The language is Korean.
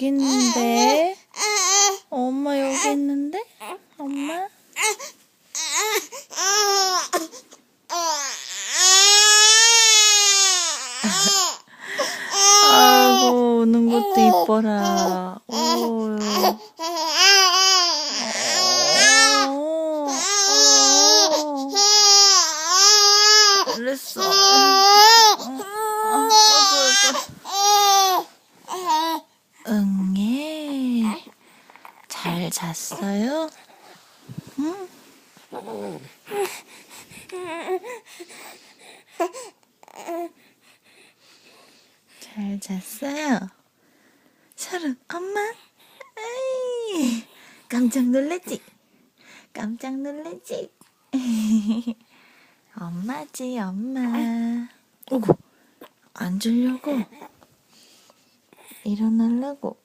여기 있는데. 엄마 여기 있는데? 엄마? 아이고, 우는 것도 이뻐라. 오. 오. 오. 그랬어. 응애. 잘 잤어요? 응? 잘 잤어요? 서른, 엄마? 아이, 깜짝 놀랐지? 깜짝 놀랐지? 엄마지, 엄마. 오고, 앉으려고. 일어나려고.